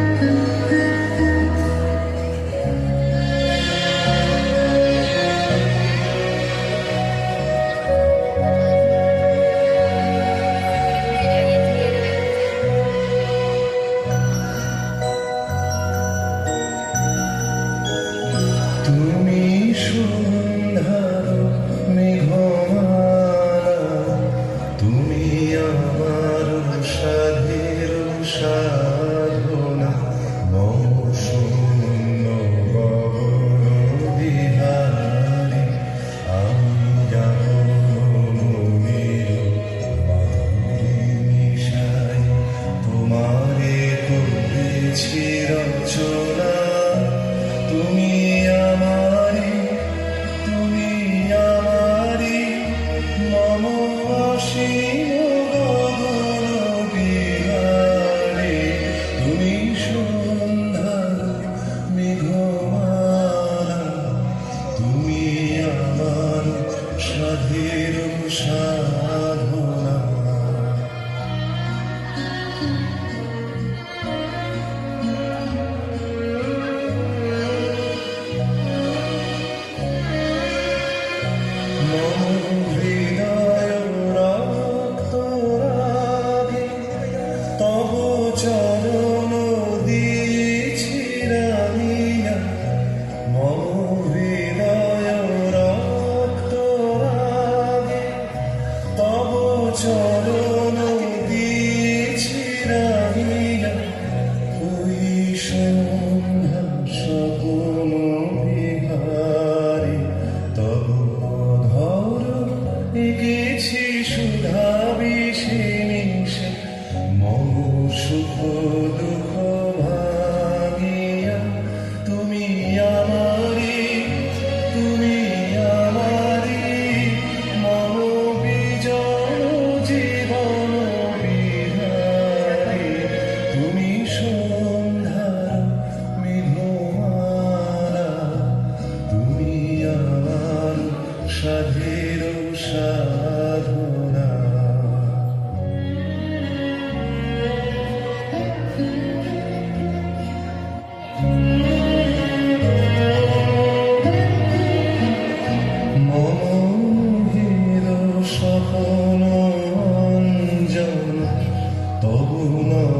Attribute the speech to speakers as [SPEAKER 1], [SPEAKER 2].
[SPEAKER 1] Música Shadhiram Shadhiram সুধা বিষে মিশে মম সুখ দুঃখ
[SPEAKER 2] Uno.